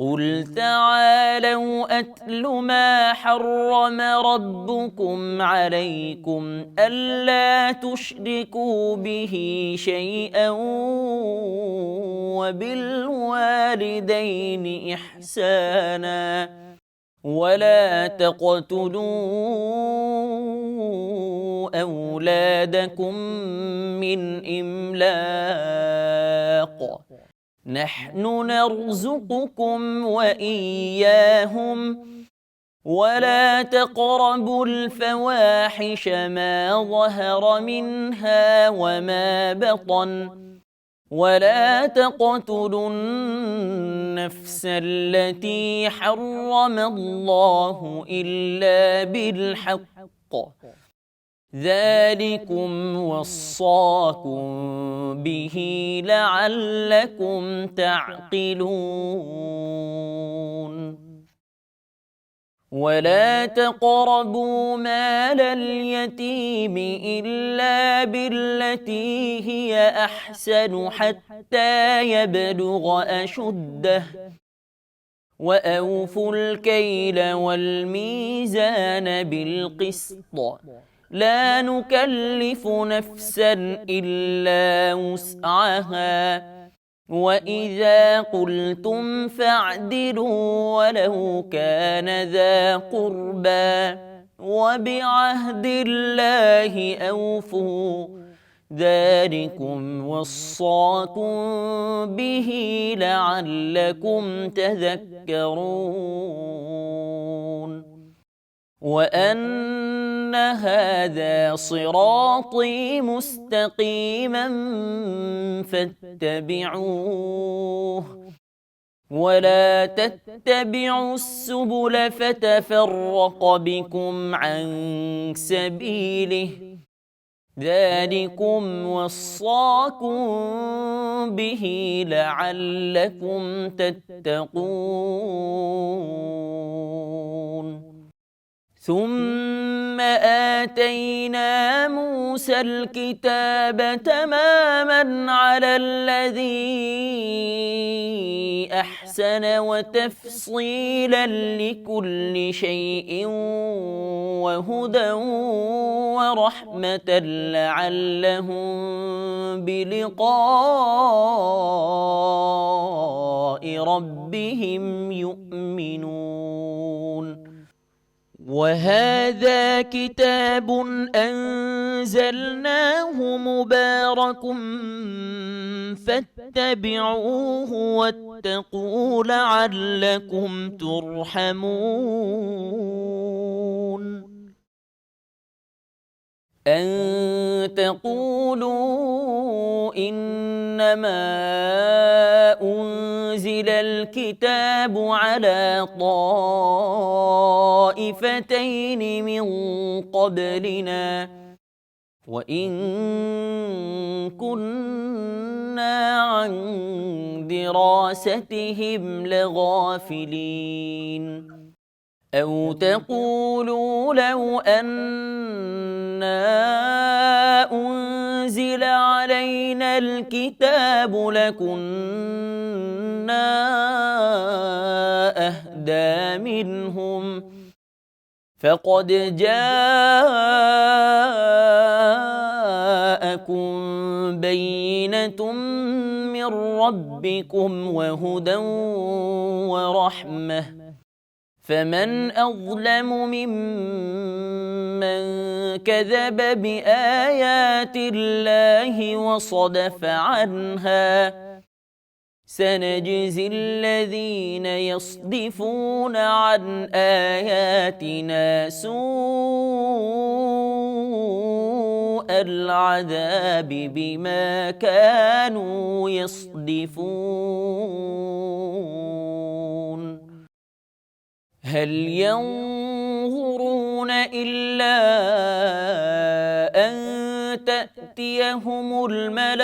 قل تعالوا اتل ما حرم ربكم عليكم الا تشركوا به شيئا وبالوالدين احسانا ولا تقتلوا اولادكم من املاق نحن نرزقكم وإياهم. ولا تقربوا الفواحش ما ظهر منها وما بطن. ولا تقتلوا النفس التي حرم الله إلا بالحق. ذلكم وصاكم به لعلكم تعقلون. ولا تقربوا مال اليتيم إلا بالتي هي أحسن حتى يبلغ أشده. وأوفوا الكيل والميزان بالقسط. لا نكلف نفسا إلا وسعها. وإذا قلتم فاعدلوا ولو كان ذا قربى وبعهد الله أوفوا. ذلكم وصاكم به لعلكم تذكرون. وأن هذا صراطي مستقيما فاتبعوه. ولا تتبعوا السبل فتفرق بكم عن سبيله. ذلكم وصاكم به لعلكم تتقون. ثم آتينا موسى الكتاب تماما على الذي أحسن وتفصيلا لكل شيء وهدى ورحمة لعلهم بلقاء ربهم يؤمنون. وهذا كتاب أنزلناه مبارك فاتبعوه واتقوا لعلكم ترحمون. أن تقولوا إنما أنزل الكتاب على طائفتين من قبلنا وإن كنا عن دراستهم لغافلين. أو تقولوا لو أنا أنزل علينا الكتاب لكنا أهدى منهم فقد جاءكم بينة من ربكم وهدى ورحمه فمن أظلم ممن كذب بآيات الله وصدف عنها سنجزي الذين يصدفون عن آياتنا سوء العذاب بما كانوا يصدفون. هل ينظرون إلا أن تأتيهم الملائكة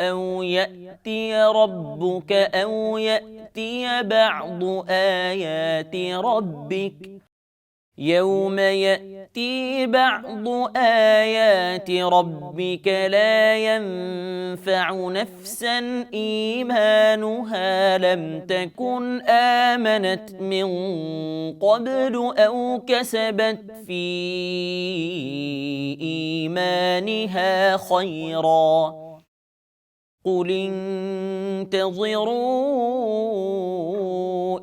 أو يأتي ربك أو يأتي بعض آيات ربك يوم يأتي بعض آيات ربك لا ينفع نفسا إيمانها لم تكن آمنت من قبل أو كسبت في إيمانها خيرا قل انتظروا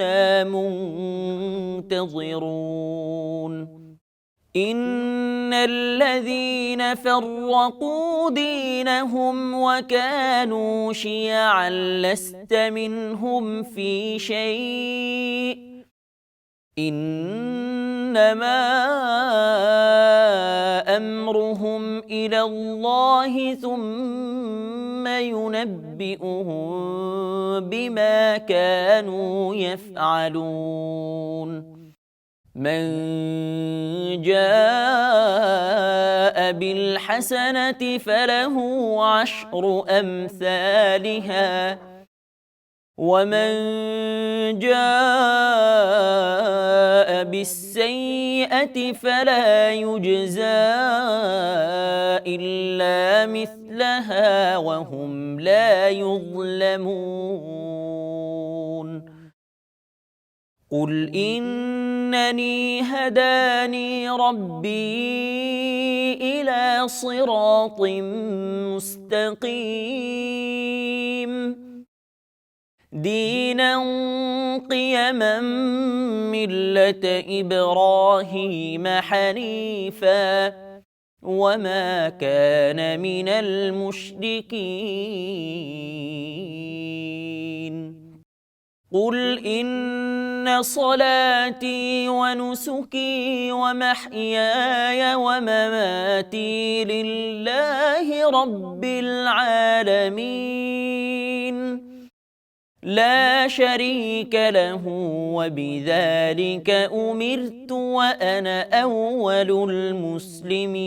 إنا منتظرون. إن الذين فرقوا دينهم وكانوا شيعا لست منهم في شيء. إنما أمرهم إلى الله ثم ينبئهم بما كانوا يفعلون. من جاء بالحسنة فله عشر أمثالها. ومن جاء بالسيئة فلا يجزى إلا مثلها وهم لا يظلمون. قل إنني هداني ربي إلى صراط مستقيم. دينا قيما ملة إبراهيم حنيفا وما كان من المشركين. قل إن صلاتي ونسكي ومحياي ومماتي لله رب العالمين. لا شريك له وبذلك أمرت وأنا أول المسلمين.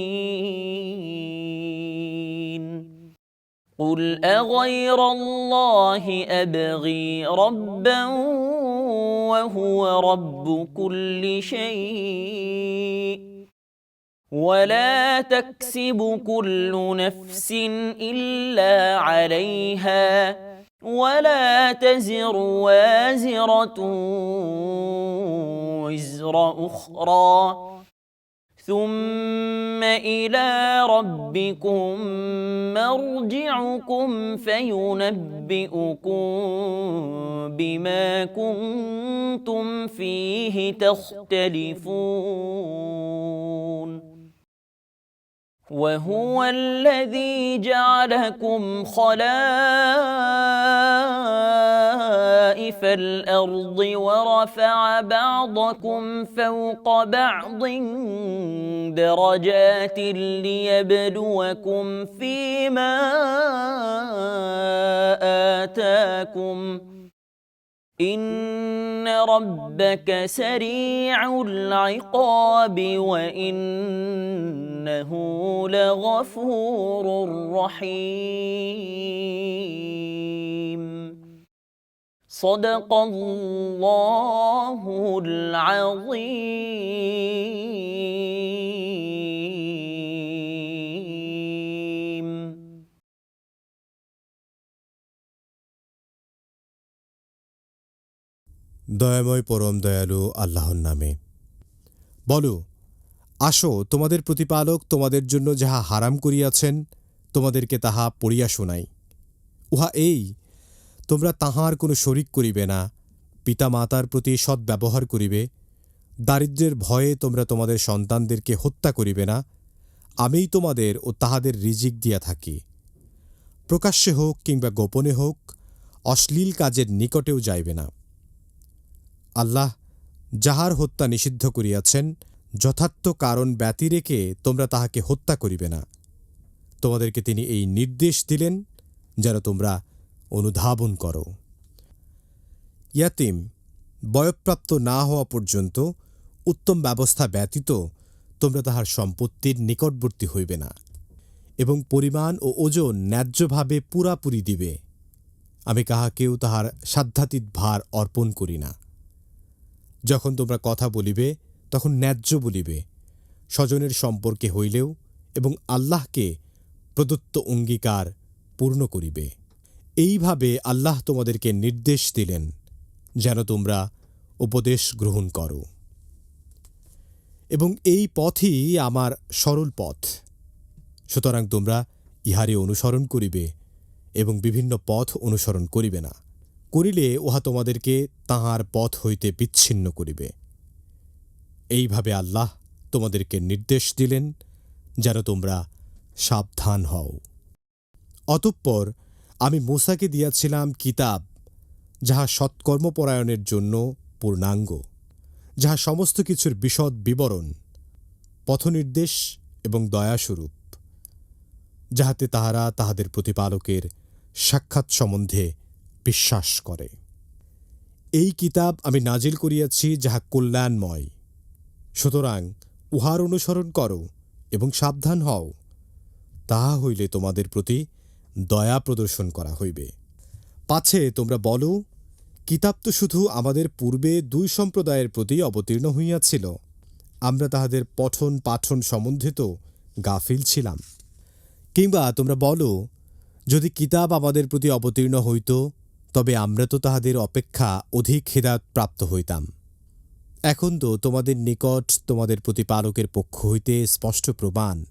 قل أغير الله أبغي ربا وهو رب كل شيء. ولا تكسب كل نفس إلا عليها. ولا تزر وازرة وزر أخرى. ثم إلى ربكم مرجعكم فينبئكم بما كنتم فيه تختلفون. وهو الذي جعلكم خلائف الأرض ورفع بعضكم فوق بعض درجات ليبلوكم فيما آتاكم ان ربك سريع العقاب وانه لغفور رحيم. صدق الله العظيم. দয়াময় পরম দয়ালু আল্লাহর নামে। বলো, আসো, তোমাদের প্রতিপালক তোমাদের জন্য যাহা হারাম করিয়াছেন, তোমাদেরকে তাহা পড়িয়া শোনাই। উহা এই, তোমরা তাহার কোনো শরিক করিবে না, পিতামাতার প্রতি সদ্ব্যবহার করিবে দারিদ্র্যের ভয়ে তোমরা তোমাদের সন্তানদেরকে হত্যা করিবে না, আমিই তোমাদের ও তাহাদের রিজিক দিয়া থাকি। প্রকাশ্যে হোক কিংবা গোপনে হোক, অশ্লীল কাজের নিকটেও যাইবে না। আল্লাহ যাহার হত্যা নিষিদ্ধ করিয়াছেন, যথার্থ কারণ ব্যতি রেখে তোমরা তাহাকে হত্যা করিবে না। তোমাদেরকে তিনি এই নির্দেশ দিলেন যেন তোমরা অনুধাবন করো। ইয়াতিম, বয়প্রাপ্ত না হওয়া পর্যন্ত উত্তম ব্যবস্থা ব্যতীত তোমরা তাহার সম্পত্তির নিকটবর্তী হইবে না এবং পরিমাণ ও ওজন ন্যায্যভাবে পুরাপুরি দিবে। আমি কাহাকেও তাহার সাধ্যাতীত ভার অর্পণ করি না। যখন তোমরা কথা বলিবে, তখন ন্যায্য বলিবে, স্বজনের সম্পর্কে হইলেও এবং আল্লাহকে প্রদত্ত অঙ্গীকার পূর্ণ করিবে। এইভাবে আল্লাহ তোমাদেরকে নির্দেশ দিলেন, যেন তোমরা উপদেশ গ্রহণ করো। এবং এই পথই আমার সরল পথ। সুতরাং তোমরা ইহারে অনুসরণ করিবে এবং বিভিন্ন পথ অনুসরণ করিবে না। করিলে উহা তোমাদেরকে তাহার পথ হইতে বিচ্ছিন্ন করিবে। এইভাবে আল্লাহ তোমাদেরকে নির্দেশ দিলেন, যেন তোমরা সাবধান হও। অতঃপর আমি মূসাকে দিয়াছিলাম কিতাব, যাহা সৎকর্মপরায়ণের জন্য পূর্ণাঙ্গ, যাহা সমস্ত কিছুর বিশদ বিবরণ, পথনির্দেশ এবং দয়াস্বরূপ, যাহাতে তাহারা তাহাদের প্রতিপালকের সাক্ষাৎ সম্বন্ধে বিশ্বাস করে। এই কিতাব আমি নাজিল করিয়াছি যাহা কল্যাণময়। সুতরাং উহার অনুসরণ করো এবং সাবধান হও। তাহা হইলে তোমাদের প্রতি দয়া প্রদর্শন করা হইবে। পাছে তোমরা বলো, কিতাব তো শুধু আমাদের পূর্বে দুই সম্প্রদায়ের প্রতি অবতীর্ণ হইয়াছিল। আমরা তাহাদের পঠন পাঠন সম্বন্ধে তো গাফিল ছিলাম। কিংবা তোমরা বলো, যদি কিতাব আমাদের প্রতি অবতীর্ণ হইত তবে আমরা তো তাহাদের অপেক্ষা অধিক হেদাত প্রাপ্ত হইতাম। এখন তো তোমাদের নিকট তোমাদের প্রতিপালকের পক্ষ হইতে স্পষ্ট প্রমাণ,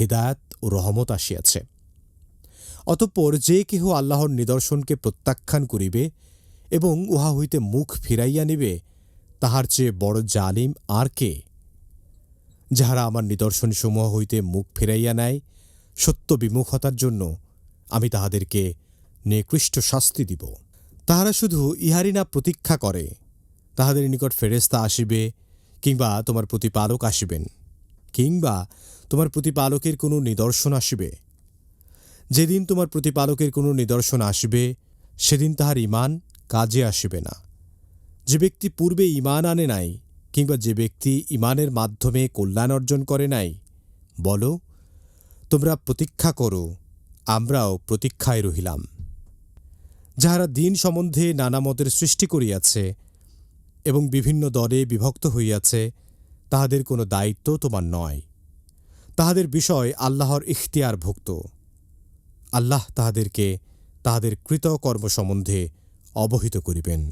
হেদায়ত ও রহমত আসিয়াছে। অতঃপর যে কেহ আল্লাহর নিদর্শনকে প্রত্যাখ্যান করিবে এবং উহা হইতে মুখ ফিরাইয়া নিবে, তাহার চেয়ে বড় জালিম আর কে? যাহারা আমার নিদর্শনসমূহ হইতে মুখ ফিরাইয়া নেয়, সত্য বিমুখতার জন্য আমি তাহাদেরকে নিকৃষ্ট শাস্তি দিব। তাহারা শুধু ইহারি না প্রতীক্ষা করে। তাহাদের নিকট ফেরেস্তা আসিবে কিংবা তোমার প্রতিপালক আসিবেন, কিংবা তোমার প্রতিপালকের কোনো নিদর্শন আসিবে। যেদিন তোমার প্রতিপালকের কোনো নিদর্শন আসিবে, সেদিন তাহার ইমান কাজে আসিবে না। যে ব্যক্তি পূর্বে ইমান আনে নাই, কিংবা যে ব্যক্তি ইমানের মাধ্যমে কল্যাণ অর্জন করে নাই, বলো, তোমরা প্রতীক্ষা করো, আমরাও প্রতীক্ষায় রহিলাম। যাহারা দিন সম্বন্ধে নানা মতের সৃষ্টি করিয়াছে এবং বিভিন্ন দলে বিভক্ত হইয়াছে, তাহাদের কোনো দায়িত্ব তোমার নয়। তাহাদের বিষয় আল্লাহর ইখতিয়ারভুক্ত। আল্লাহ তাহাদেরকে তাহাদের কৃতকর্ম সম্বন্ধে অবহিত করিবেন।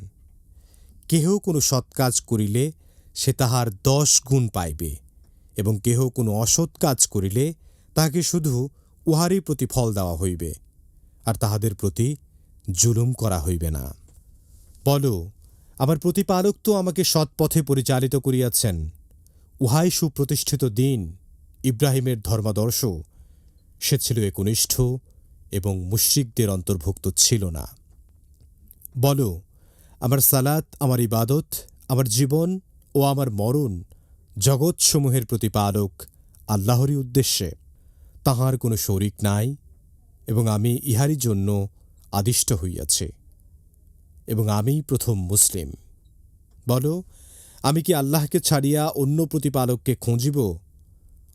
কেহ কোনো সৎ কাজ করিলে সে তাহার দশ গুণ পাইবে এবং কেহ কোনো অসৎ কাজ করিলে তাহাকে শুধু উহারই প্রতিফল দেওয়া হইবে, আর তাহাদের প্রতি জুলুম করা হইবে না। বলো আমার প্রতিপালক তো আমাকে সৎপথে পরিচালিত করিয়াছেন। উহাই সুপ্রতিষ্ঠিত দিন, ইব্রাহিমের ধর্মাদর্শ। সে ছিল একনিষ্ঠ এবং মুশ্রিকদের অন্তর্ভুক্ত ছিল না। বল, আমার সালাত, আমার ইবাদত, আমার জীবন ও আমার মরণ জগৎসমূহের প্রতিপালক আল্লাহরই উদ্দেশ্যে। তাহার কোনো শরিক নাই এবং আমি ইহারই জন্য আদিষ্ট হইয়াছে এবং আমি প্রথম মুসলিম। বল, আমি কি আল্লাহকে ছাড়িয়া অন্য প্রতিপালককে খুঁজিব,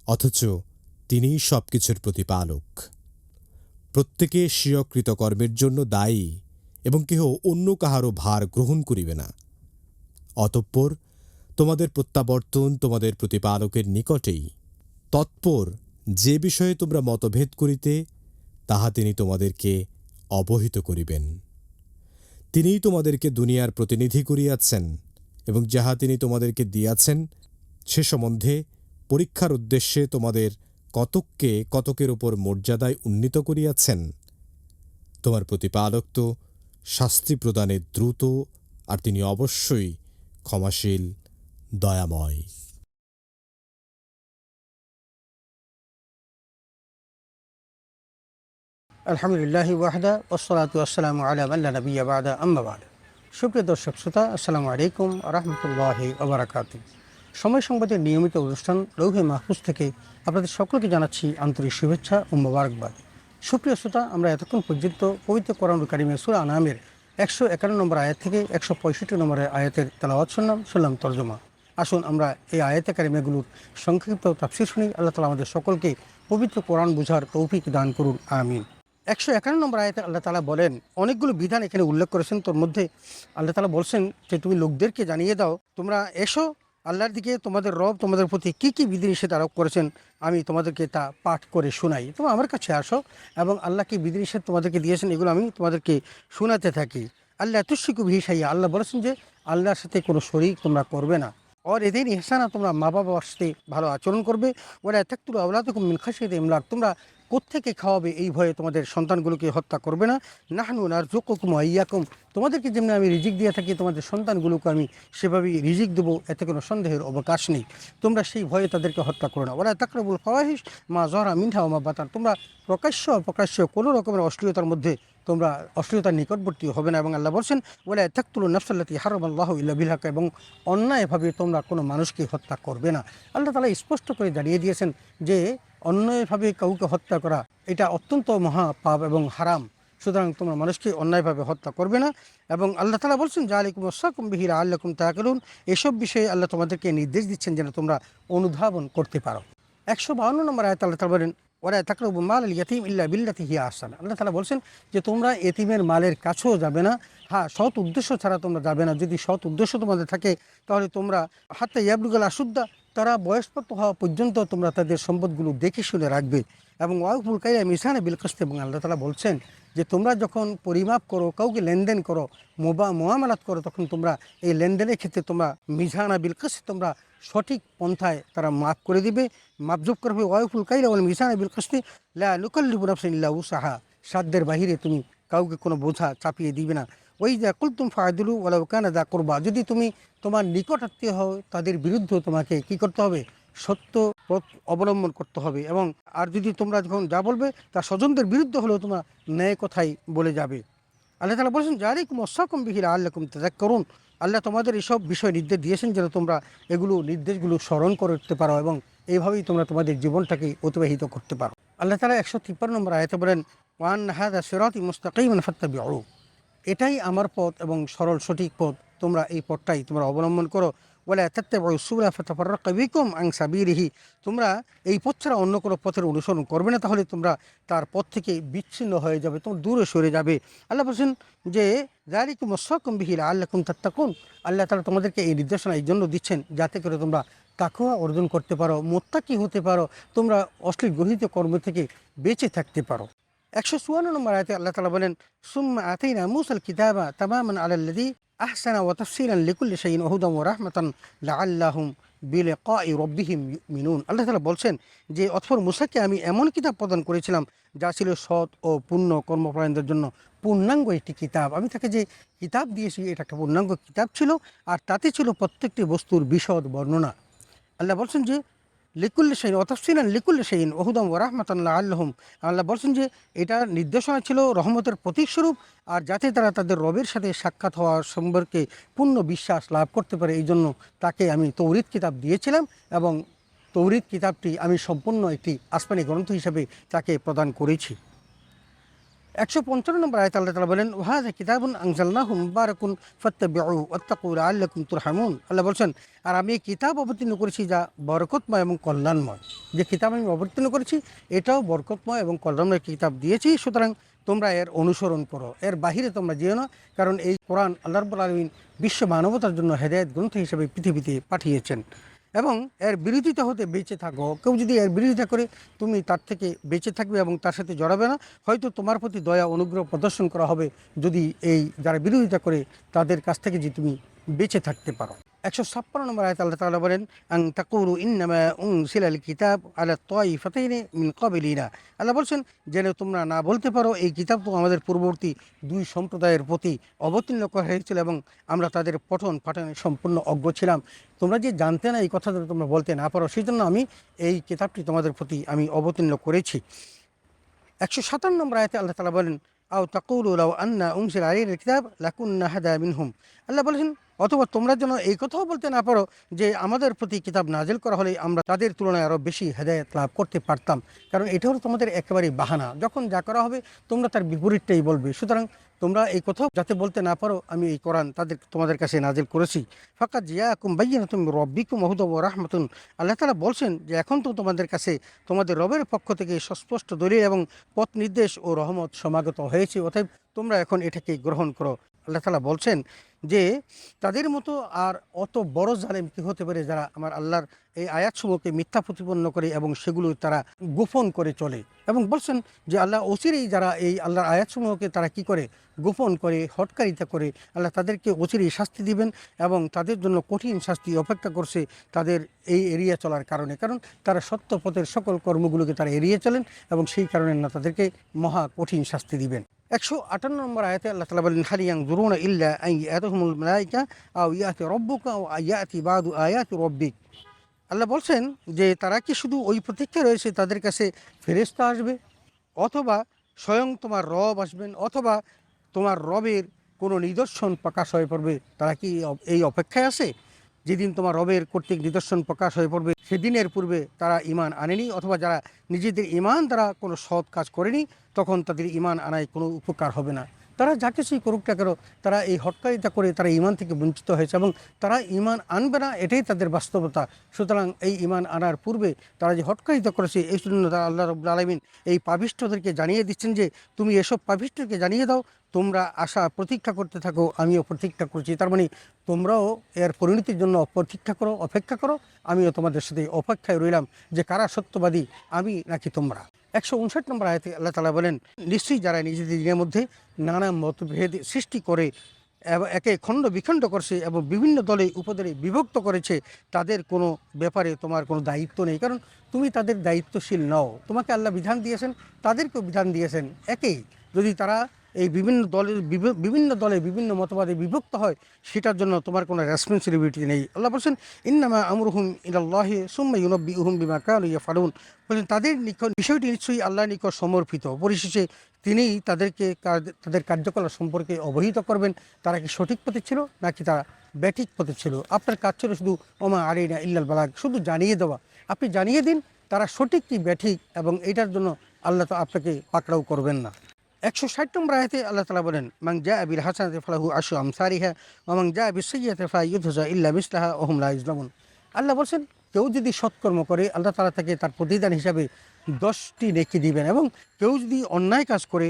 অথচ তিনিই সব কিছুর প্রতিপালক? প্রত্যেকে স্বীয় কৃতকর্মের জন্য দায়ী এবং কেহ অন্য কাহারও ভার গ্রহণ করিবে না। অতঃপর তোমাদের প্রত্যাবর্তন তোমাদের প্রতিপালকের নিকটেই। তৎপর যে বিষয়ে তোমরা মতভেদ করিতে, তাহা তিনি তোমাদেরকে অবহিত করিবেন। তিনিই তোমাদেরকে দুনিয়ার প্রতিনিধি করিয়াছেন এবং যাহা তিনি তোমাদেরকে দিয়াছেন, সে সম্বন্ধে পরীক্ষার উদ্দেশ্যে তোমাদের কতককে কতকের ওপর মর্যাদায় উন্নীত করিয়াছেন। তোমার প্রতিপালক তো শাস্তি প্রদানে দ্রুত, আর তিনি অবশ্যই ক্ষমাশীল, দয়াময়। আলহামদুলিল্লাহ ওয়াহদা ওসলাতু আসসালামু আলা আল্লাহ নবী আবাদা আম্মাবাদ সুপ্রিয় দর্শক শ্রোতা, আসসালামু আলাইকুম রহমতুল্লাহ ওবরাকাত সময় সংবাদের নিয়মিত অনুষ্ঠান লৌহে মাহফুজ থেকে আপনাদের সকলকে জানাচ্ছি আন্তরিক শুভেচ্ছা ও মোবারকবাদ। সুপ্রিয় শ্রোতা, আমরা এতক্ষণ পর্যন্ত পবিত্র কোরআন কারিমে সুরা আনামের একশো একান্ন নম্বর আয়াত থেকে একশো পঁয়ষট্টি নম্বর আয়াতের তেলাওয়াত শুনলাম শুনলাম তর্জমা। আসুন আমরা এই আয়াতে কারিমাগুলোর সংক্ষিপ্ত তাফসির শুনি, আল্লাহ তালা আমাদের সকলকে পবিত্র কোরআন বুঝার তৌফিক দান করুন, আমিন। একশো একান্ন নম্বর আয়াতে আল্লাহ তালা বলেন, অনেকগুলো বিধান এখানে উল্লেখ করেছেন। তোর মধ্যে আল্লাহ তালা বলছেন যে, তুমি লোকদেরকে জানিয়ে দাও, তোমরা এসো, আল্লাহর দিকে তোমাদের রব তোমাদের প্রতি কী কী বিধিনিষেধ আরোপ করেছেন, আমি তোমাদেরকে তা পাঠ করে শোনাই। তোমরা আমার কাছে আসো এবং আল্লাহ কি বিধিনিষেধ তোমাদেরকে দিয়েছেন, এগুলো আমি তোমাদেরকে শোনাতে থাকি। আল্লাহ তুষ্টিকু ভিসাইয়া আল্লাহ বলেছেন যে, আল্লাহর সাথে কোনো শরিক তোমরা করবে না। আর এদের ইহসানা তোমরা মা বাবার সাথে ভালো আচরণ করবে। ওরা এতাকুর আওলাদকুম মিন খাসিয়ত ইমলাক, তোমরা কোত্থেকে খাওয়াবে? এই ভয়ে তোমাদের সন্তানগুলোকে হত্যা করবে না। নাহনু আর জোকুম আইয়াকুম তোমাদেরকে যেমনি আমি রিজিক দিয়ে থাকি, তোমাদের সন্তানগুলোকে আমি সেভাবেই রিজিক দেবো, এতে কোনো সন্দেহের অবকাশ নেই। তোমরা সেই ভয়ে তাদেরকে হত্যা করো না। ওরা তাকরবুল ফাওয়াহিস মা জহরা মিনহা মা বাতান। তোমরা প্রকাশ্য অপ্রকাশ্য কোনো রকমের অশ্লীলতার মধ্যে তোমরা অশ্লীলতার নিকটবর্তী হবে না এবং আল্লাহ বলছেন বলে থাকতুল নফসাল্লাতি হারম আল্লাহ ইল্লা বিলহাক এবং অন্যায়ভাবে তোমরা কোনো মানুষকে হত্যা করবে না। আল্লাহ তালা স্পষ্ট করে জানিয়ে দিয়েছেন যে, অন্যায়ভাবে কাউকে হত্যা করা এটা অত্যন্ত মহা পাপ এবং হারাম। সুতরাং তোমরা মানুষকে অন্যায়ভাবে হত্যা করবে না এবং আল্লাহ তালা বলছেন যা আলিকুম ওসাকুম বিহিরা আল্লাকুম তাকলুন এসব বিষয়ে আল্লাহ তোমাদেরকে নির্দেশ দিচ্ছেন যেন তোমরা অনুধাবন করতে পারো। একশো বাউন্ন নম্বর আয়ত আল্লাহ তালা বলেন ওরা তাকরবু মাল ইয়াতিম ইল্লা বিল্লাতি হিয়া আসান আল্লাহ তালা বলছেন যে, তোমরা এতিমের মালের কাছেও যাবে না। হ্যাঁ সৎ উদ্দেশ্য ছাড়া তোমরা যাবে না। যদি সৎ উদ্দেশ্য তোমাদের থাকে, তাহলে তোমরা হাতে ইয়াবলুগাল আশুদ্ধা তারা বয়স্পত হওয়া পর্যন্ত তোমরা তাদের সম্পদগুলো দেখে শুনে রাখবে। এবং ওয়াকুল কাইয়া মিসানে বিলকস্তে এবং আল্লাহ তালা বলছেন যে তোমরা যখন পরিমাপ করো, কাউকে লেনদেন করো, মোবা, মোয়ামালাত করো, তখন তোমরা এই লেনদেনের ক্ষেত্রে তোমরা মিজানা বিলকস্তে তোমরা সঠিক পন্থায় তারা মাফ করে দিবে। মাপজুপ করবে ওয়াইফুল কাইলা বলে মিসানা বিলকস্তে লা লুকাল্লিবুর আফসিন ইল্লা উসাহা সাধ্যের বাহিরে তুমি কাউকে কোনো বোঝা চাপিয়ে দিবে না। ওই যা কুলতুম ফায়দুলু ওলা কানা দা করবা। যদি তুমি তোমার নিকট আত্মীয় হও, তাদের বিরুদ্ধে তোমাকে কি করতে হবে? সত্য পথ অবলম্বন করতে হবে এবং আর যদি তোমরা যখন যা বলবে, তা স্বজনদের বিরুদ্ধে হলেও তোমরা ন্যায় কথাই বলে যাবে। আল্লাহ তালা বলেছেন, জারিকুম অসাকুম বিহিরা আল্লাহকুম তাজাক করুন আল্লাহ তোমাদের এসব বিষয় নির্দেশ দিয়েছেন যেন তোমরা এগুলো নির্দেশগুলো স্মরণ করতে পারো এবং এইভাবেই তোমরা তোমাদের জীবনটাকে অতিবাহিত করতে পারো। আল্লাহ তালা একশো তিপ্পান্ন নম্বর আয়তে বলেন, ওয়ান হাদা সিরাতি মুস্তাকিমান ফাত্তাবি এটাই আমার পথ এবং সরল সঠিক পথ। তোমরা এই পথটাই তোমরা অবলম্বন করো। তোমরা এই পথ ছাড়া অন্য কোনো পথের অনুসরণ করবে না, তাহলে তোমরা তার পথ থেকে বিচ্ছিন্ন হয়ে যাবে, তোমরা দূরে সরে যাবে। আল্লাহ বলছেন যে জারিকুম সকুম বিহিল আল্লাহকুম তাত্তাকুন। আল্লাহ তারা তোমাদেরকে এই নির্দেশনা, এই জন্য দিচ্ছেন যাতে করে তোমরা তাকুয়া অর্জন করতে পারো, মোত্তাকি হতে পারো, তোমরা অশ্লীল গৃহীত কর্ম থেকে বেঁচে থাকতে পারো। একশো চুয়ান্ন নম্বর আয়তে আল্লাহ তালা বলেন, সুম্মা আতাইনা মুসাল কিতাবা তামামান আলাল্লাদি আহসানা ওয়া তাফসিরান লিকুল্লি শাইইন ওয়া হুদাম ওয়া রাহমাতান লাআল্লাহুম বিলিকাই রব্বিহিম মিনুন আল্লাহ তালা বলছেন যে অথর মুসাকে আমি এমন কিতাব প্রদান করেছিলাম যা ছিল সৎ ও পূর্ণ কর্মপরায়ণদের জন্য পূর্ণাঙ্গ একটি কিতাব। আমি তাকে যে কিতাব দিয়েছি, এটা একটা পূর্ণাঙ্গ কিতাব ছিল, আর তাতে ছিল প্রত্যেকটি বস্তুর বিশদ বর্ণনা। আল্লাহ বলছেন যে লিকুল্ল শাহিন অতফসিলান লিকুল শাহিন ওহুদম ওরাহমাতাল্লাহ আল্লাহম আল্লাহ বলছেন যে, এটা নির্দেশনা ছিল রহমতের প্রতীকস্বরূপ, আর যাতে তারা তাদের রবের সাথে সাক্ষাৎ হওয়ার সম্পর্কে পূর্ণ বিশ্বাস লাভ করতে পারে, এই জন্য তাকে আমি তৌরিত কিতাব দিয়েছিলাম এবং তৌরিত কিতাবটি আমি সম্পূর্ণ একটি আসমানি গ্রন্থ হিসাবে তাকে প্রদান করেছি। একশো পঞ্চান্ন নম্বর আয়ত আল্লাহ তালা বলেন ওহাজ কিতাবুন আংজাল্লাহ মুবারকুন ফত্তাবিউ অত্তাকুর আল্লাকুম তুরহামুন। আল্লাহ বলছেন, আর আমি এই কিতাব অবতীর্ণ করেছি যা বরকতময় এবং কল্যাণময়। যে কিতাব আমি অবতীর্ণ করেছি, এটাও বরকতময় এবং কল্যাণময় কিতাব দিয়েছি, সুতরাং তোমরা এর অনুসরণ করো। এর বাহিরে তোমরা যেও না, কারণ এই কোরআন আল্লাহ রব্বুল আলমিন বিশ্ব মানবতার জন্য হেদায়ত গ্রন্থ হিসেবে পৃথিবীতে পাঠিয়েছেন। এবং এর বিরোধিতা হতে বেঁচে থাকো। কেউ যদি এর বিরোধিতা করে, তুমি তার থেকে বেঁচে থাকবে এবং তার সাথে জড়াবে না। হয়তো তোমার প্রতি দয়া, অনুগ্রহ প্রদর্শন করা হবে যদি এই যারা বিরোধিতা করে, তাদের কাছ থেকে যে তুমি বেঁচে থাকতে পারো। একশো ছাপ্পান্ন নম্বর আয়ত আল্লাহ তাআলা বলেন, আং তাকুরু ইন্নামা উং সিলাল কিতাব আলা তয় ফতাইনে মিন কবিলিনা আল্লাহ বলছেন, যেন তোমরা না বলতে পারো, এই কিতাব তো আমাদের পূর্ববর্তী দুই সম্প্রদায়ের প্রতি অবতীর্ণ করা হয়েছিল এবং আমরা তাদের পঠন পাঠনে সম্পূর্ণ অজ্ঞ ছিলাম। তোমরা যে জানতে না এই কথা যদি তোমরা বলতে না পারো সেই জন্য আমি এই কিতাবটি তোমাদের প্রতি আমি অবতীর্ণ করেছি। একশো সাতান্ন নম্বর আয়তে আল্লাহ তালা বলেন, আও তাকুল লাউ আন্না উমসিল আলীর কিতাব লাকুন্না হাদা মিনহুম। আল্লাহ বলেছেন, অথবা তোমরা যেন এই কথাও বলতে না পারো যে আমাদের প্রতি কিতাব নাজেল করা হলে আমরা তাদের তুলনায় আরও বেশি হেদায়ত লাভ করতে পারতাম। কারণ এটা হলো তোমাদের একেবারেই বাহানা। যখন যা করা হবে, তোমরা তার বিপরীতটাই বলবে। সুতরাং তোমরা এই কথাও যাতে বলতে না পারো, আমি এই কোরআন তাদের, তোমাদের কাছে নাজিল করেছি। ফাঁকা জিয়া কুম বাইয়া তুমি রব্বিকুম মহুদব রাহমাতুন। আল্লাহ তালা বলছেন যে, এখন তো তোমাদের কাছে তোমাদের রবের পক্ষ থেকে সুস্পষ্ট দলিল এবং পথ নির্দেশ ও রহমত সমাগত হয়েছে। অতএব তোমরা এখন এটাকে গ্রহণ করো। আল্লাহ তালা বলছেন যে তাদের মতো আর অত বড় জালেম কি হতে পারে যারা আমার আল্লাহর এই আয়াতসমূহকে মিথ্যা প্রতিপন্ন করে এবং সেগুলো তারা গোপন করে চলে? এবং বলছেন যে আল্লাহ অচিরেই যারা এই আল্লাহর আয়াতসমূহকে তারা কি করে? গোপন করে, হটকারিতা করে আল্লাহ তাদেরকে অচিরেই শাস্তি দিবেন এবং তাদের জন্য কঠিন শাস্তি অপেক্ষা করছে তাদের এই এরিয়া চলার কারণে। কারণ তারা সত্য পথের সকল কর্মগুলোকে তারা এড়িয়ে চলেন এবং সেই কারণে না তাদেরকে মহা কঠিন শাস্তি দিবেন। একশো আটান্ন নম্বর আয়াতে আল্লাহ তালা বলেন হারিয়াং জুরুন ইল্লা আই ইয়াতহুমুল মালাইকা আও ইয়াতি রব্বুকা ও ইয়াতি রব্বিক আল্লাহ বলছেন যে তারা কি শুধু ওই প্রতীক্ষা রয়েছে তাদের কাছে ফেরেস্তা আসবে? অথবা স্বয়ং তোমার রব আসবেন, অথবা তোমার রবের কোনো নিদর্শন প্রকাশ হয়ে পড়বে? তারা কি এই অপেক্ষায় আছে? যেদিন তোমার রবের কর্তৃক নিদর্শন প্রকাশ হয়ে পড়বে, সেদিনের পূর্বে তারা ইমান আনেনি, অথবা যারা নিজেদের ইমান তারা কোনো সৎ কাজ করেনি, তখন তাদের ইমান আনায় কোনো উপকার হবে না। তারা যা কিছুই করুক না কেন, তারা এই হটকারিতা করে তারা ইমান থেকে বঞ্চিত হয়েছে এবং তারা ইমান আনবে না, এটাই তাদের বাস্তবতা। সুতরাং এই ইমান আনার পূর্বে তারা যে হটকারিতা করেছে, এই জন্য তারা আল্লাহ রবুল্লা আলমিন এই পাবিষ্টদেরকে জানিয়ে দিচ্ছেন যে, তুমি এসব পাবিষ্টকে জানিয়ে দাও তোমরা আশা প্রতীক্ষা করতে থাকো, আমিও প্রতীক্ষা করছি। তার মানে তোমরাও এর পরিণতির জন্য প্রতীক্ষা করো, অপেক্ষা করো, আমিও তোমাদের সাথে অপেক্ষায় রইলাম যে কারা সত্যবাদী, আমি নাকি তোমরা। একশো উনষাট নম্বর আয়তে আল্লাহ তালা বলেন, নিশ্চয়ই যারা নিজেদের দিনের মধ্যে নানা মতভেদ সৃষ্টি করে একে খণ্ড বিখণ্ড করছে এবং বিভিন্ন দলে উপদলে বিভক্ত করেছে, তাদের কোনো ব্যাপারে তোমার কোনো দায়িত্ব নেই। কারণ তুমি তাদের দায়িত্বশীল নও। তোমাকে আল্লাহ বিধান দিয়েছেন, তাদেরকেও বিধান দিয়েছেন। একেই যদি তারা এই বিভিন্ন দলের বিভিন্ন দলে বিভিন্ন মতবাদে বিভক্ত হয়, সেটার জন্য তোমার কোনো রেসপন্সিবিলিটি নেই। আল্লাহ বলছেন, ইন্নামা আমরুহুম ইলাল্লাহ সুম্মা ইউনব্বি উহুম বিমা কানু ইয়াফালুন বলছেন, তাদের নিকট, বিষয়টি নিশ্চয়ই আল্লাহর নিকট সমর্পিত। পরিশেষে তিনিই তাদেরকে তাদের কার্যকলাপ সম্পর্কে অবহিত করবেন। তারা কি সঠিক পথে ছিল, নাকি তারা ব্যাঠিক পথে ছিল? আপনার কাজ ছিল শুধু, ওমা আরিনা ইল্লাল বালাগ, শুধু জানিয়ে দেওয়া। আপনি জানিয়ে দিন, তারা সঠিক কি ব্যাঠিক, এবং এটার জন্য আল্লাহ তো আপনাকে পাকড়াও করবেন না। একশো ষাট নম্বর আয়তে আল্লাহ তালা বলেন মাং জা আবির হাসান ফালাহু আশু আমসারিহা মাং জা আবি সৈয়াতে ফা ইউধা ইল্লা মিসলাহা ওহমলা ইসলামুন আল্লাহ বলছেন, কেউ যদি সৎকর্ম করে, আল্লাহ তালা তাকে তার প্রতিদান হিসাবে দশটি নেকি দিবেন এবং কেউ যদি অন্যায় কাজ করে,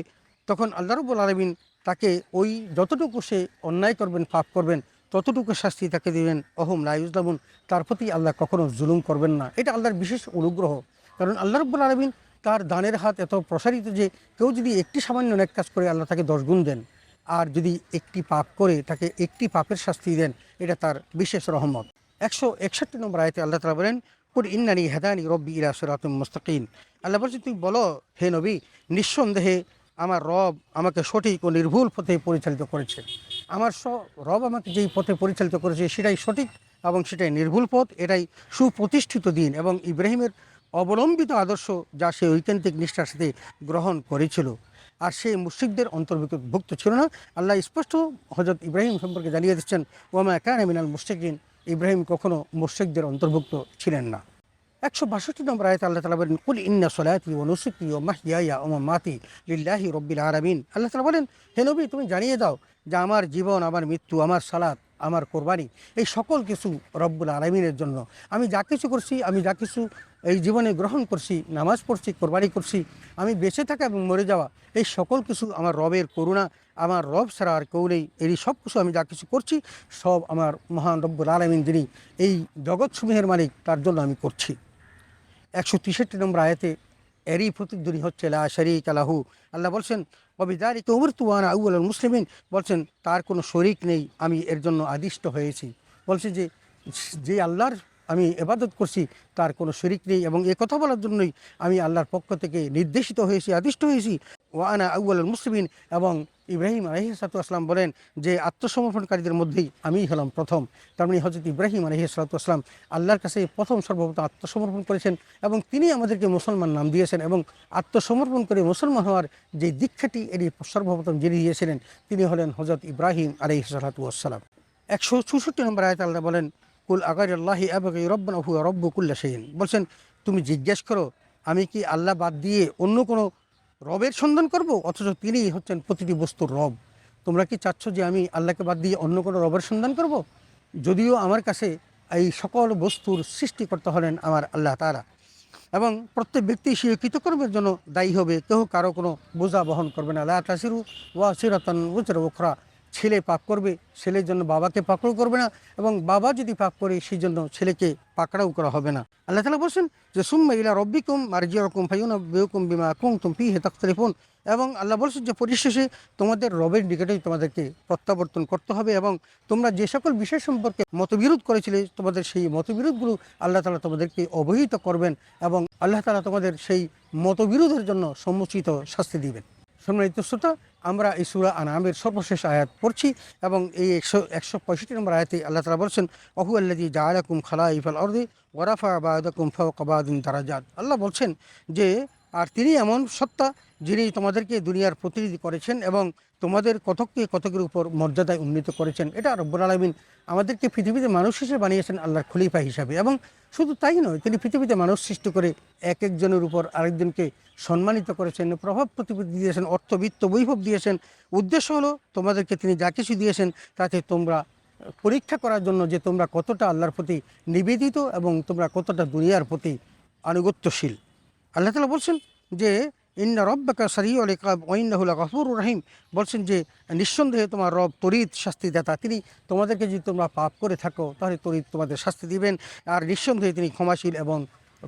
তখন আল্লাহ রবুল আলমিন তাকে ওই যতটুকু সে অন্যায় করবেন, পাপ করবেন, ততটুকু শাস্তি তাকে দিবেন অহম লাইজলামুন তার প্রতি আল্লাহ কখনো জুলুম করবেন না। এটা আল্লাহর বিশেষ অনুগ্রহ। কারণ আল্লাহ রব্বুল আলমিন তার দানের হাত এত প্রসারিত যে কেউ যদি একটি সামান্য নেক কাজ করে আল্লাহ তাকে দশ গুণ দেন। আর যদি একটি পাপ করে তাকে একটি পাপের শাস্তি দেন, এটা তার বিশেষ রহমত। একশো একষট্টি নম্বর আয়তে আল্লাহ তালা বলেন কুর ইন্নানি হেদানি রব্বি ইরা সরাতুম মুস্তাকিম। আল্লাহ বলছে তুই বলো, হে নবী, নিঃসন্দেহে আমার রব আমাকে সঠিক ও নির্ভুল পথে পরিচালিত করেছে। আমার স, রব আমাকে যেই পথে পরিচালিত করেছে সেটাই সঠিক এবং সেটাই নির্ভুল পথ, এটাই সুপ্রতিষ্ঠিত দিন এবং ইব্রাহিমের অবলম্বিত আদর্শ যা সে ঐকান্তিক নিষ্ঠার সাথে গ্রহণ করেছিল। আর সে মুসিকদের অন্তর্ভুক্ত ছিল না। আল্লাহ স্পষ্ট হজরত ইব্রাহিম সম্পর্কে জানিয়ে দিচ্ছেন, ওয়ামা কান মিনাল মুশ্রিকিন। ইব্রাহিম কখনো মুসিকদের অন্তর্ভুক্ত ছিলেন না। একশো বাষট্টি নম্বর আয়তে আল্লাহ তালা বলেন, কুল ইন্না সলাতি ও নুসুকি ও মাহিয়া ও মাতি লিল্লাহি রব্বিল আরামিন আল্লাহ তালা বলেন, হে নবী, তুমি জানিয়ে দাও যে আমার জীবন, আমার মৃত্যু, আমার সালাত আমার কোরবানি। এই সকল কিছু রব্বুল আলমিনের জন্য। আমি যা কিছু করছি, আমি যা কিছু এই জীবনে গ্রহণ করছি, নামাজ পড়ছি, কোরবানি করছি, আমি বেঁচে থাকা এবং মরে যাওয়া, এই সকল কিছু আমার রবের করুণা, আমার রব ছাড়া আর কেউ নেই। এই সব কিছু আমি যা কিছু করছি, সব আমার মহান রব্বুল আলমিন, যিনি এই জগৎসমূহের মালিক, তার জন্য আমি করছি। একশো তেষট্টি নম্বর আয়াতে এরই প্রতিধ্বনি হচ্ছে, লা শরিক আলাহু আল্লাহ বলছেন অবিদারি তোমর তুয়ানা আউ্ল মুসলিমিন। বলছেন, তার কোনো শরিক নেই, আমি এর জন্য আদিষ্ট হয়েছি। বলছে যে যে আল্লাহর আমি এবাদত করছি, তার কোনো শরিক নেই এবং এ কথা বলার জন্যই আমি আল্লাহর পক্ষ থেকে নির্দেশিত হয়েছি, আদিষ্ট হয়েছি। ওয়ানা আউ্ল মুসলিমিন এবং ইব্রাহিম আলহিসাল্লাম বলেন যে আত্মসমর্পণকারীদের মধ্যেই আমিই হলাম প্রথম। তার মানে হজরত ইব্রাহিম আলহিসাল্লাম আল্লাহর কাছে প্রথম সর্বপ্রথম আত্মসমর্পণ করেছেন এবং তিনি আমাদেরকে মুসলমান নাম দিয়েছেন এবং আত্মসমর্পণ করে মুসলমান হওয়ার যে দীক্ষাটি এটি সর্বপ্রথম যিনি দিয়েছিলেন, তিনি হলেন হজরত ইব্রাহিম আলহিসাল্লাম একশো চৌষট্টি নম্বর আয়াত আল্লাহ বলেন, কুল আগার আল্লাহি আবাকি রব্বান হু রব্বু কুল্লা সেইন বলছেন, তুমি জিজ্ঞেস করো, আমি কি আল্লাহ বাদ দিয়ে অন্য কোনো রবের সন্ধান করব? অথচ তিনি হচ্ছেন প্রতিটি বস্তুর রব। তোমরা কি চাচ্ছ যে আমি আল্লাহকে বাদ দিয়ে অন্য কোনো রবের সন্ধান করব? যদিও আমার কাছে এই সকল বস্তুর সৃষ্টিকর্তা হলেন আমার আল্লাহ তারা এবং প্রত্যেক ব্যক্তি সে কৃতকর্মের জন্য দায়ী হবে। কেউ কারও কোনো বোঝা বহন করবে না। আল্লাহ তাসিরু ওয়া সিরাতন উজরা ওখরা। ছেলে পাপ করবে, ছেলের জন্য বাবাকে পাকড়াও করবে না এবং বাবা যদি পাপ করে, সেই জন্য ছেলেকে পাকড়াও করা হবে না। আল্লাহ তালা বলছেন যে, সুম্মা ইলা রব্বিকুম মার্জিয়া রকম ফাইউনা বেউকুম বিমা কুম তুম ফি হে তাক্তারিফুন এবং আল্লাহ বলছেন যে, পরিশেষে তোমাদের রবের নিকটেই তোমাদেরকে প্রত্যাবর্তন করতে হবে এবং তোমরা যে সকল বিষয় সম্পর্কে মতবিরোধ করেছিলে, তোমাদের সেই মতবিরোধগুলো আল্লাহ তালা তোমাদেরকে অবহিত করবেন এবং আল্লাহ তালা তোমাদের সেই মতবিরোধের জন্য সমুচিত শাস্তি দিবেন। সম্মানিত শ্রোতা আমরা এই সুরা আনামের সর্বশেষ আয়াত পড়ছি এবং এই একশো একশো পঁয়ষট্টি নম্বর আয়াতে আল্লাহ তালা বলছেন অহু আল্লাদি কুম খালা ইফাল অর্দে ওয়ারাফা আবাদকুম ফাওকাবাদিন তারাজাদ আল্লাহ বলছেন যে, আর তিনি এমন সত্তা যিনি তোমাদেরকে দুনিয়ার প্রতিনিধি করেছেন এবং তোমাদের কতককে কতকের উপর মর্যাদায় উন্নীত করেছেন? এটা রব্বুল আলমিন আমাদেরকে পৃথিবীতে মানুষ হিসেবে বানিয়েছেন আল্লাহর খলিফা হিসাবে। এবং শুধু তাই নয়, তিনি পৃথিবীতে মানুষ সৃষ্টি করে এক একজনের উপর আরেকজনকে সম্মানিত করেছেন, প্রভাব প্রতিপত্তি দিয়েছেন অর্থবিত্ত বৈভব দিয়েছেন। উদ্দেশ্য হলো, তোমাদেরকে তিনি যা কিছু দিয়েছেন তাতে তোমরা পরীক্ষা করার জন্য যে তোমরা কতটা আল্লাহর প্রতি নিবেদিত এবং তোমরা কতটা দুনিয়ার প্রতি আনুগত্যশীল। আল্লাহ তালা বলছেন যে ইন্না সারি আলিকাব ওইন্নাহুল গফুর রহিম। বলছেন যে, নিঃসন্দেহে তোমার রব তরিত শাস্তি দাতা। তিনি তোমাদেরকে যদি তোমরা পাপ করে থাকো, তাহলে তরিত তোমাদের শাস্তি দিবেন। আর নিঃসন্দেহে তিনি ক্ষমাশীল এবং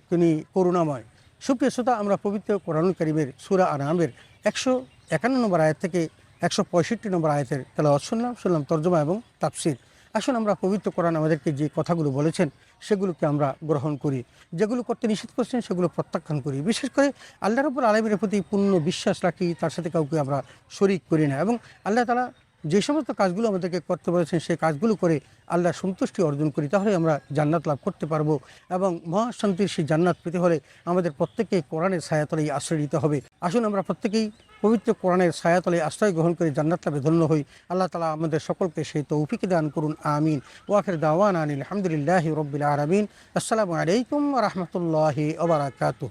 তিনি করুণাময়। সুপ্রিয় শ্রোতা, আমরা পবিত্র কোরআন করিমের সুরা আনামের একশো একান্ন নম্বর আয়াত থেকে একশো পঁয়ষট্টি নম্বর আয়াতের তেলাওয়াত শুনলাম শুনলাম তর্জমা এবং তাফসির। আসুন আমরা পবিত্র কোরআন আমাদেরকে যে কথাগুলো বলেছেন সেগুলোকে আমরা গ্রহণ করি। যেগুলো করতে নিষেধ করছেন সেগুলো প্রত্যাখ্যান করি। বিশেষ করে আল্লাহ রবুল আলমের প্রতি পূর্ণ বিশ্বাস রাখি, তার সাথে কাউকে আমরা শরিক করি না। এবং আল্লাহ তালা যে সমস্ত কাজগুলো আমাদেরকে করতে বলেছেন, সেই কাজগুলো করে আল্লাহ সন্তুষ্টি অর্জন করি, তাহলে আমরা জান্নাত লাভ করতে পারব এবং মহাশান্তির সেই জান্নাত পেতে হলে আমাদের প্রত্যেককে কোরআনের ছায়াতলেই আশ্রয় নিতে হবে। আসুন আমরা প্রত্যেকেই পবিত্র কোরআনের ছায়াতলে আশ্রয় গ্রহণ করে জান্নাত লাভে ধন্য হই। আল্লাহ তালা আমাদের সকলকে সেই তৌফিক দান করুন, আমিন। ওয়াখের দাওয়ান আনিল আলহামদুলিল্লাহ রবিল আলমিন। আসসালামু আলাইকুম রহমতুল্লাহি ওবরাকাতুহ